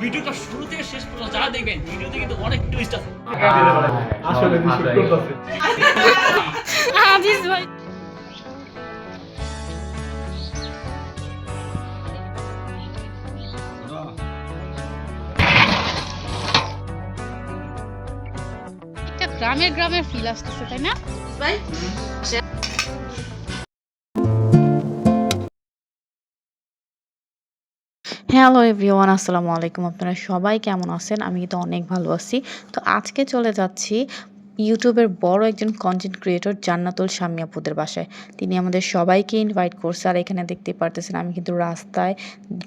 ভিডিওটা শুরু থেকে শেষ পর্যন্ত যারা দেখবেন ভিডিওতে কিন্তু অনেক টুইস্ট আছে। আসলে আজিজ ভাই। একটা গ্রামের গ্রামের ফিল আসতেছে তাই না? হ্যালো এভরিওয়ান আসসালামু আলাইকুম। আপনারা সবাই কেমন আছেন? আমি কিন্তু অনেক ভালো আছি। তো আজকে চলে যাচ্ছি ইউটিউবের বড় একজন কন্টেন্ট ক্রিয়েটর জান্নাতুল শাম্মী আপুদের বাসায়। তিনি আমাদের সবাইকে ইনভাইট করছে আর এখানে দেখতে পারতেছেন আমি কিন্তু রাস্তায়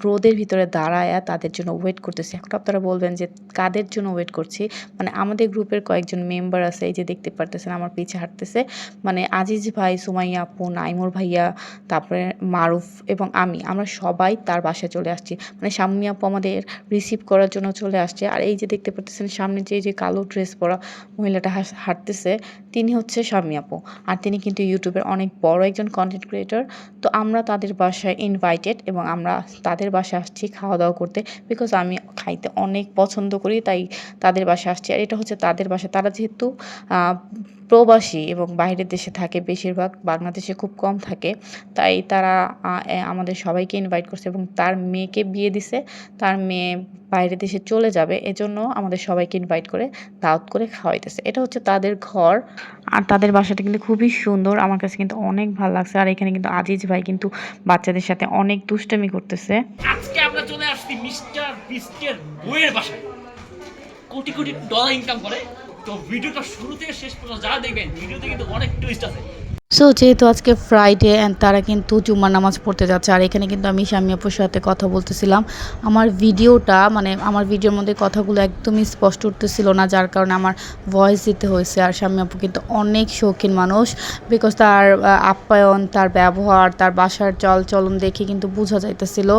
রোদের ভিতরে দাঁড়ায় তাদের জন্য ওয়েট করতেছি। এখন আপনারা বলবেন যে কাদের জন্য ওয়েট করছি? মানে আমাদের গ্রুপের কয়েকজন মেম্বার আছে, এই যে দেখতে পারতেছেন আমার পিছে হাঁটতেছে। মানে আজিজ ভাই, সুমাইয়া আপু, নাইমুর ভাইয়া, তারপরে মারুফ এবং আমি। আমরা সবাই তার বাসায় চলে আসছি। মানে শাম্মী আপু আমাদের রিসিভ করার জন্য চলে আসছে। আর এই যে দেখতে পাচ্ছেন সামনে যে যে কালো ড্রেস পরা মহিলাটা হাঁটতেছে, তিনি হচ্ছে স্বামী আপু। আর তিনি কিন্তু ইউটিউবের অনেক বড় একজন কন্টেন্ট ক্রিয়েটর তো আমরা তাদের বাসায় ইনভাইটেড এবং আমরা তাদের বাসায় আসছি খাওয়া দাওয়া করতে বিকজ আমি খাইতে অনেক পছন্দ করি, তাই তাদের বাসায় আসছি। আর এটা হচ্ছে তাদের বাসা তারা যেহেতু প্রবাসী এবং বাইরের দেশে থাকে বেশিরভাগ, বাংলাদেশে খুব কম থাকে। তাই তারা আমাদের সবাইকে ইনভাইট করছে এবং তার মেয়েকে বিয়ে দিছে। তার মেয়ে বাইরের দেশে চলে যাবে, এজন্য আমাদের সবাইকে ইনভাইট করে দাওয়াত করে খাওয়াইতেছে। এটা হচ্ছে তাদের ঘর। আর তাদের বাসাটা কিন্তু খুবই সুন্দর। আমার কাছে কিন্তু অনেক ভালো লাগছে। আর এখানে কিন্তু আজিজ ভাই কিন্তু বাচ্চাদের সাথে অনেক দুষ্টামি করতেছে। আজকে আমরা চলে আসছি মিস্টার বিস্টের বইয়ের বাসায়। কোটি কোটি ডলার ইনকাম করে। তো ভিডিওটা শুরু থেকে শেষ পর্যন্ত যারা দেখবেন, ভিডিওতে কিন্তু অনেক টুইস্ট আছে। সো যেহেতু আজকে ফ্রাইডে অ্যান্ড তারা কিন্তু জুম্মার নামাজ পড়তে যাচ্ছে, আর এখানে কিন্তু আমি স্বামী আপুর সাথে কথা বলতেছিলাম। আমার ভিডিওটা মানে আমার ভিডিওর মধ্যে কথাগুলো একদমই স্পষ্ট উঠতেছিল না, যার কারণে আমার ভয়েস দিতে হয়েছে। আর স্বামী আপু কিন্তু অনেক শৌখিন মানুষ বিকজ তার আপ্যায়ন, তার ব্যবহার, তার বাসার চল চলন দেখে কিন্তু বোঝা যাইতেছিল।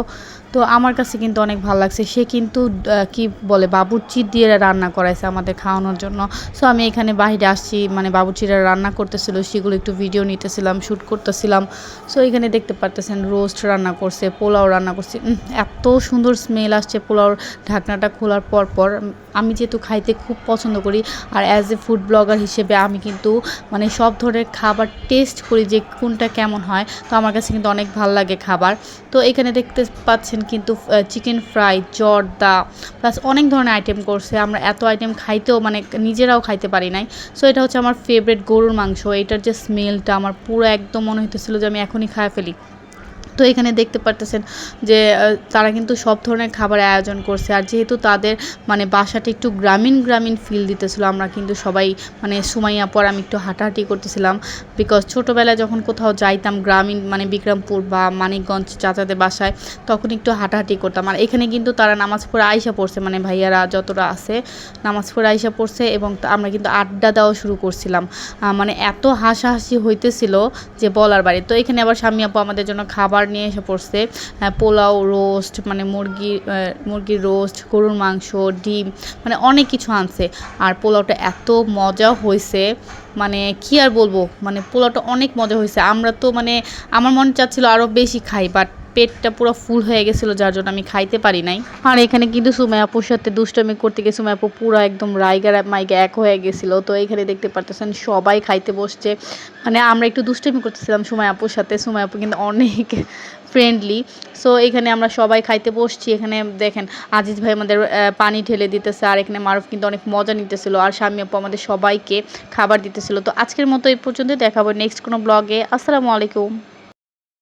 তো আমার কাছে কিন্তু অনেক ভালো লাগছে। সে কিন্তু কি বলে বাবুর্চি দিয়ে রান্না করাইছে আমাদের খাওয়ানোর জন্য। সো আমি এখানে বাইরে আসছি মানে বাবুর্চিরা রান্না করতেছিল, সেগুলো একটু ভিডিও নিতেছিলাম শ্যুট করতেছিলাম। সো এখানে দেখতে পারতেছেন রোস্ট রান্না করছে, পোলাও রান্না করছে। এত সুন্দর স্মেল আসছে পোলাওর ঢাকনাটা খোলার পর পর। আমি যেহেতু খাইতে খুব পছন্দ করি, আর অ্যাজ এ ফুড ব্লগার হিসেবে আমি কিন্তু মানে সব ধরনের খাবার টেস্ট করি যে কোনটা কেমন হয়। তো আমার কাছে কিন্তু অনেক ভালো লাগে খাবার। তো এখানে দেখতে পাচ্ছেন কিন্তু চিকেন ফ্রাই জর্দা প্লাস অনেক ধরনের আইটেম করছে। আমরা এত আইটেম খাইতেও মানে নিজেরাও খাইতে পারি নাই। সো এটা হচ্ছে আমার ফেভারিট গরুর মাংস। এটার যে স্মেলটা আমার পুরো একদম মনে হইতেছিল যে আমি এখনই খায় ফেলি। তো এখানে দেখতে পারতেছেন যে তারা কিন্তু সব ধরনের খাবার আয়োজন করছে। আর যেহেতু তাদের মানে বাসাটি একটু গ্রামীণ গ্রামীণ ফিল দিতেছিল, আমরা কিন্তু সবাই মানে সুমাইয়া পর আমি একটু হাঁটাহাঁটি করতেছিলাম। বিকজ ছোটোবেলায় যখন কোথাও যাইতাম গ্রামীণ মানে বিক্রমপুর বা মানিকগঞ্জ চাচাদের বাসায়, তখন একটু হাঁটাহাঁটি করতাম। আর এখানে কিন্তু তারা নামাজ পড়ে আইসা পড়ছে মানে ভাইয়ারা যতটা আছে নামাজ পড়ে আইসা পড়ছে এবং আমরা কিন্তু আড্ডা দেওয়া শুরু করছিলাম। মানে এত হাসাহাসি হইতেছিল যে বলার বাড়ি। তো এখানে আবার স্বামী আপু আমাদের জন্য খাবার নিয়ে এসে পড়ছে। পোলাও রোস্ট মানে মুরগি আহ, মুরগির রোস্ট গরুর মাংস ডিম মানে অনেক কিছু আনছে। আর পোলাওটা এত মজা হয়েছে মানে কি আর বলব? মানে পোলাওটা অনেক মজা হয়েছে। আমরা তো মানে আমার মনে চাচ্ছিল আরও বেশি খাই বাট পেটটা পুরো ফুল হয়ে গেছিল, যার জন্য আমি খাইতে পারি নাই। আর এখানে কিন্তু সুমাই আপুর সাথে দুষ্টমি করতে গিয়ে সুমাই আপু পুরো একদম রাইগার মাইগা এক হয়ে গেছিল। তো এখানে দেখতে পারতেছেন সবাই খাইতে বসছে। মানে আমরা একটু দুষ্টমি করতেছিলাম সুমাই আপুর সাথে। সুমাই আপু কিন্তু অনেক ফ্রেন্ডলি সো এখানে আমরা সবাই খাইতে বসছি। এখানে দেখেন আজিজ ভাই আমাদের পানি ঢেলে দিতেছে। আর এখানে মারুফ কিন্তু অনেক মজা নিতেছিল। আর স্বামী আপু আমাদের সবাইকে খাবার দিতেছিল। তো আজকের মতো এই পর্যন্ত দেখাবো নেক্সট কোনো ব্লগে আসসালামু আলাইকুম।